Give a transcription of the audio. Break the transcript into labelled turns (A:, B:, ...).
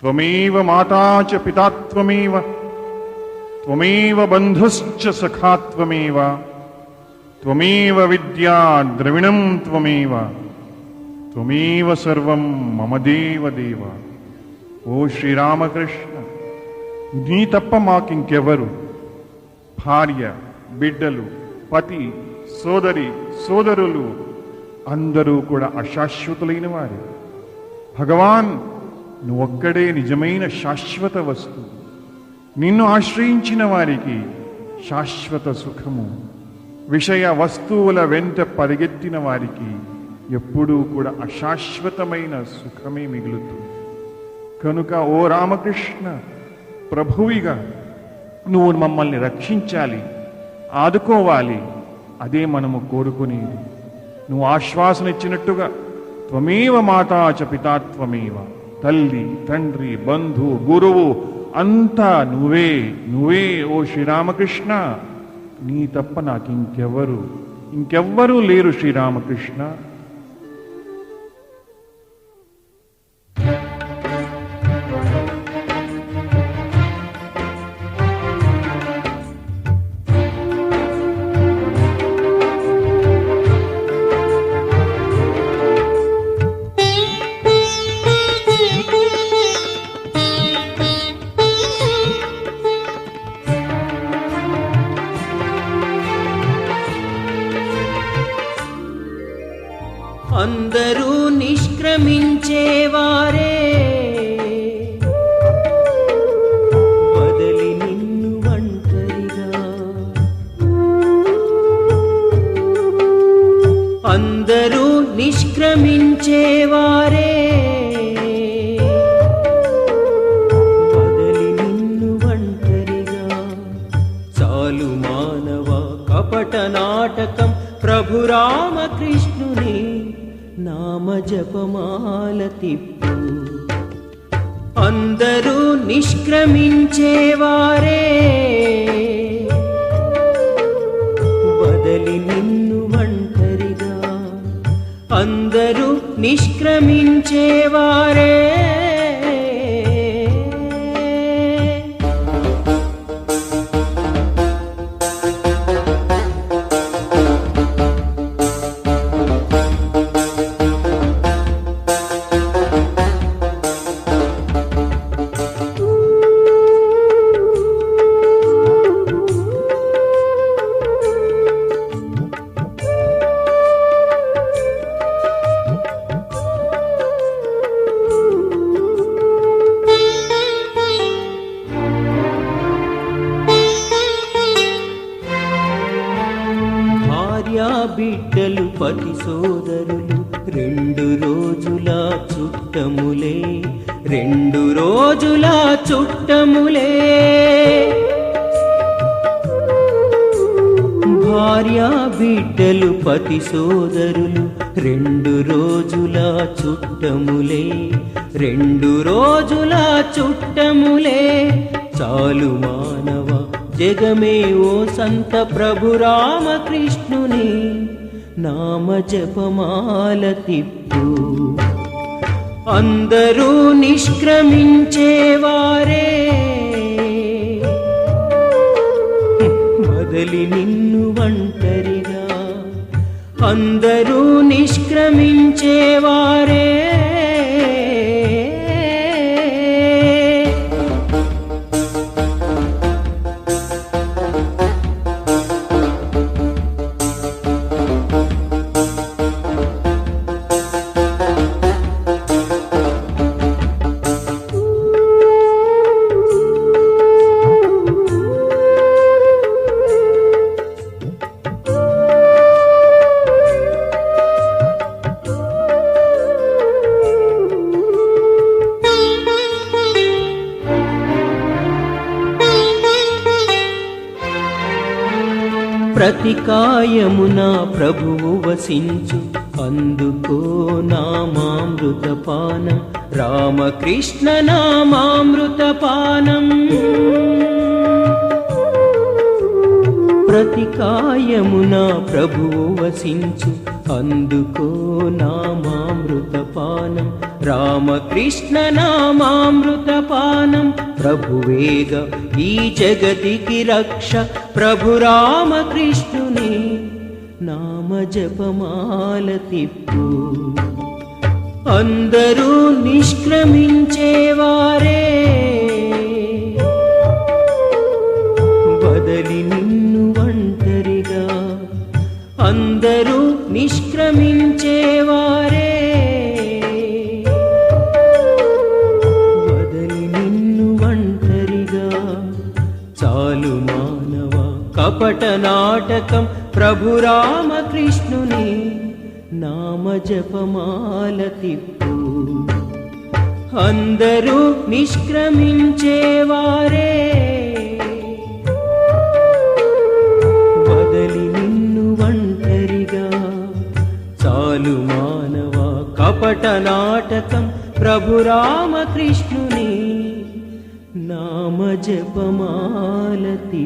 A: త్వమేవ మాతాచ పితాత్వమేవ త్వమేవ బంధుశ్చ సఖాత్వమేవ త్వమేవ త్వమేవ విద్యా ద్రవిణం త్వమేవ త్వమేవ సర్వం మమ దేవ దేవ. ఓ శ్రీరామకృష్ణ నీ తప్ప మాకింకెవరు? భార్య బిడ్డలు పతి సోదరి సోదరులు అందరూ కూడా అశాశ్వతులైన వారు. భగవాన్ నువ్వొక్కడే నిజమైన శాశ్వత వస్తువు. నిన్ను ఆశ్రయించిన వారికి శాశ్వత సుఖము. విషయ వస్తువుల వెంట పరిగెత్తిన వారికి ఎప్పుడూ కూడా అశాశ్వతమైన సుఖమే మిగులుతుంది. కనుక ఓ రామకృష్ణ ప్రభువిగా నువ్వు మమ్మల్ని రక్షించాలి ఆదుకోవాలి అదే మనము కోరుకునేది. నువ్వు ఆశ్వాసన ఇచ్చినట్టుగా త్వమేవ మాతా చ పితాత్వమేవ. తల్లి తండ్రి బంధు గురువు అంతా నువ్వే నువ్వే ఓ శ్రీరామకృష్ణ. నీ తప్ప నాకు ఇంకెవ్వరు ఇంకెవ్వరూ లేరు శ్రీరామకృష్ణ.
B: అందరూ నిష్క్రమించేవారే. వదలి నిన్ను ఒంటరిగా. అందరూ నిష్క్రమించే జపమాల తిప్పు అందరూ నిష్క్రమించేవారే. వదలి నిన్ను ఒంటరిగా. అందరూ నిష్క్రమించేవారే. బిడ్డలు పతి సోదరులు రెండు రోజుల చుట్టములే రెండు రోజుల చుట్టములే. భార్య బిడ్డలు పతి సోదరులు రెండు రోజుల చుట్టములే రెండు రోజుల చుట్టములే. చాలు మానవ జగమే ఓ సంత ప్రభు రామకృష్ణుని నామ జపమాల తిప్పు అందరూ నిష్క్రమించేవారే. వదలి నిన్ను ఒంటరిగా అందరూ నిష్క్రమించేవారే. ప్రతి కాయమున ప్రభువు వసించు. అందుకో నామామృత పానం రామకృష్ణ నామామృత పానం ప్రతి కాయమున ప్రభువు వసించు. అందుకో నామామృత పానం రామకృష్ణ నామామృత పానం ప్రభువేగ ఈ జగతికి రక్ష ప్రభు రామకృష్ణుని నామ జపమాల తిప్పు. అందరూ నిష్క్రమించే కపట నాటకం ప్రభు రామకృష్ణుని నామ జపమాల తిప్పు. అందరూ నిష్క్రమించేవారే. వదలి నిన్ను ఒంటరిగా. చాలు మానవ కపట నాటకం ప్రభు जपमालतिपू